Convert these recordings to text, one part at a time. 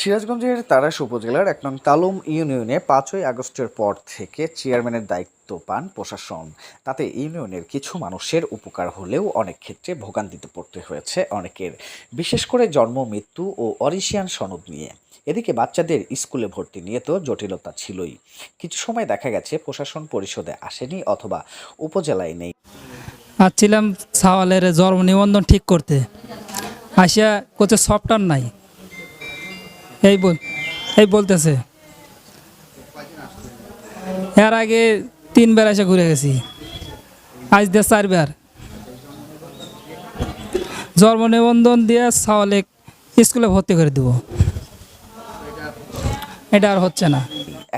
সিরাজগঞ্জের তারাস উপজেলার এক নং তালুম ইউনিয়নে পাঁচই আগস্টের পর থেকে চেয়ারম্যানের দায়িত্ব পান প্রশাসন। তাতে ইউনিয়নের কিছু মানুষের উপকার হলেও অনেক ক্ষেত্রে ভোগান্তিতে পড়তে হয়েছে অনেকের। বিশেষ করে জন্ম, মৃত্যু ও অরিশিয়ান সনদ নিয়ে। এদিকে বাচ্চাদের স্কুলে ভর্তি নিয়ে তো জটিলতা ছিলই। কিছু সময় দেখা গেছে প্রশাসন পরিষদে আসেনি অথবা উপজেলায় নেই। আসছিলাম সাওয়ালের জন্ম নিবন্ধন ঠিক করতে। আসিয়া কোথাও সফটওয়্যার নাই। এই বল এই বলতেছে। এর আগে তিনবার এসে ঘুরে গেছি। আজ দিয়ে চারবার। জন্ম নিবন্ধন দিয়ে সাওয়ালে স্কুলে ভর্তি করে দেবো। এটা আর হচ্ছে না।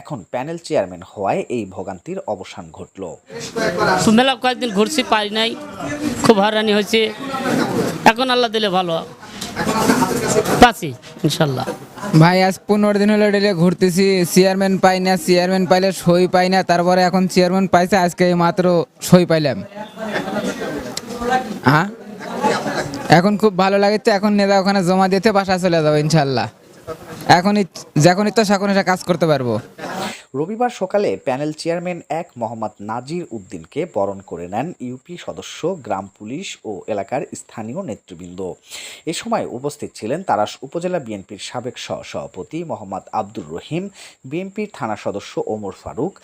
এখন প্যানেল চেয়ারম্যান হওয়ায় এই ভোগান্তির অবসান ঘটলো। মেলা কয়েকদিন ঘুরছি পারি নাই। খুব হারানি হয়েছে। এখন আল্লাহ দিলে ভালো। পাচ্ছি ইনশাল্লাহ। ভাই, আজ পনেরো দিন হলো ডেলে ঘুরতেছি। চেয়ারম্যান পাই না চেয়ারম্যান পাইলে সই পাই না। তারপরে এখন চেয়ারম্যান পাইছে, আজকে মাত্র সই পাইলাম। হ্যাঁ এখন খুব ভালো লাগছে এখন নেতা ওখানে জমা দিতে বাসা চলে যাব, ইনশাল্লাহ। এখনই যখনই তো এটা কাজ করতে পারব। রবিবার সকালে প্যানেল চেয়ারম্যান এক মোহাম্মদ নাজির উদ্দিনকে বরণ করে নেন ইউপি সদস্য, গ্রাম পুলিশ ও এলাকার স্থানীয় নেতৃবৃন্দ। এ সময় উপস্থিত ছিলেন তারাস উপজেলা বিএনপির সাবেক সহ সভাপতি মোহাম্মদ আব্দুর রহিম, বিএনপির থানা সদস্য ওমর ফারুক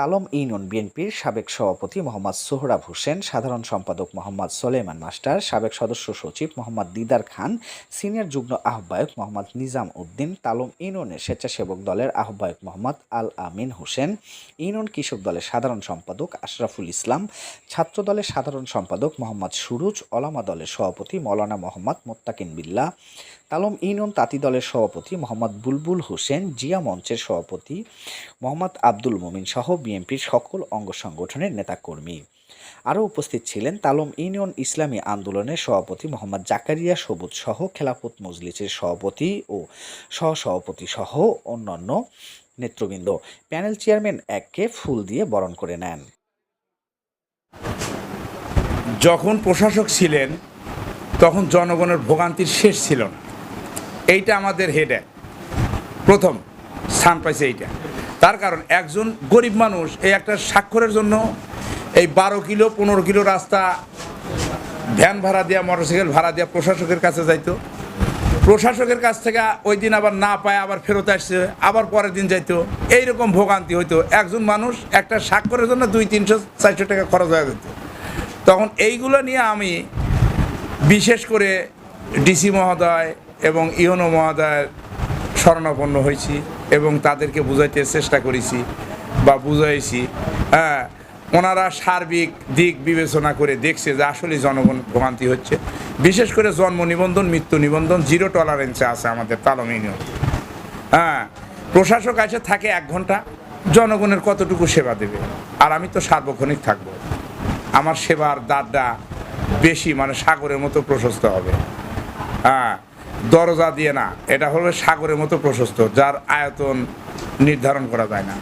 তালম ইউনিয়ন বিএনপির সাবেক সভাপতি মোহাম্মদ সোহরাব হোসেন, সাধারণ সম্পাদক মোহাম্মদ সোলেমান মাস্টার, সাবেক সদস্য সচিব মোহাম্মদ দিদার খান, সিনিয়র যুগ্ম আহ্বায়ক মোহাম্মদ নিজাম উদ্দিন, তালম ইউনিয়নের স্বেচ্ছাসেবক দলের আহ্বায়ক মোহাম্মদ আল আমিন হোসেন, ইউনিয়ন কৃষক দলের সাধারণ সম্পাদক আশরাফুল ইসলাম, ছাত্র দলের সাধারণ সম্পাদক মোহাম্মদ সুরুজ, ওলামা দলের সভাপতি মৌলানা মোহাম্মদ মোত্তাকিন বিল্লা তালম ইউনিয়ন তাঁতি দলের সভাপতি মোহাম্মদ বুলবুল হোসেন, জিয়া মঞ্চের সভাপতি মোহাম্মদ আব্দুল মুমিন সহ বিএনপির সকল অঙ্গ সংগঠনের নেতাকর্মী। আরও উপস্থিত ছিলেন তালম ইউনিয়ন ইসলামী আন্দোলনের সভাপতি মোহাম্মদ জাকারিয়া সবুজ সহ খেলাফত মজলিসের সভাপতি ও সহসভাপতি সহ অন্যান্য নেতৃবৃন্দ। প্যানেল চেয়ারম্যান এককে ফুল দিয়ে বরণ করে নেন। যখন প্রশাসক ছিলেন, তখন জনগণের ভোগান্তির শেষ ছিল না। এইটা আমাদের হেডে প্রথম স্থান পাইছে এইটা। তার কারণ একজন গরিব মানুষ, এই একটা স্বাক্ষরের জন্য এই বারো কিলো, পনেরো কিলো রাস্তা, ভ্যান ভাড়া দেওয়া মোটরসাইকেল ভাড়া দেওয়া প্রশাসকের কাছে যাইতো। প্রশাসকের কাছ থেকে ওই দিন আবার না পায়, আবার ফেরত আসছে, আবার পরের দিন যাইতো। এইরকম ভোগান্তি হইতো। একজন মানুষ একটা স্বাক্ষরের জন্য দুই, তিনশো, চারশো টাকা খরচ হয়ে যেত। তখন এইগুলো নিয়ে আমি বিশেষ করে ডিসি মহোদয় এবং ইউনো মহোদয়ের শরণাপন্ন হয়েছি। এবং তাদেরকে বুঝাইতে চেষ্টা করেছি বা বুঝাইছি। হ্যাঁ ওনারা সার্বিক দিক বিবেচনা করে দেখছে যে আসলে জনগণ ভোগান্তি হচ্ছে। বিশেষ করে জন্ম নিবন্ধন, মৃত্যু নিবন্ধন, জিরো টলারেন্সে আছে আমাদের তালম ইউনিয়ন। হ্যাঁ প্রশাসক আছে, থাকে এক ঘণ্টা, জনগণের কতটুকু সেবা দেবে? আর আমি তো সার্বক্ষণিক থাকব। আমার সেবার দ্বারটা বেশি মানে সাগরের মতো প্রশস্ত হবে। হ্যাঁ দরজা দিয়ে না। এটা হলো সাগরের মতো প্রশস্ত, যার আয়তন নির্ধারণ করা যায় না।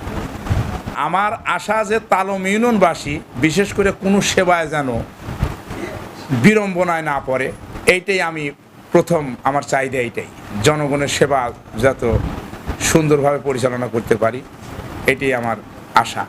আমার আশা যে তালম ইউনিয়নবাসী, বিশেষ করে কোনো সেবায় যেন বিড়ম্বনায় না পড়ে, এইটাই আমি প্রথম আমার চাহিদা এইটাই। জনগণের সেবা যত সুন্দরভাবে পরিচালনা করতে পারি, এটাই আমার আশা।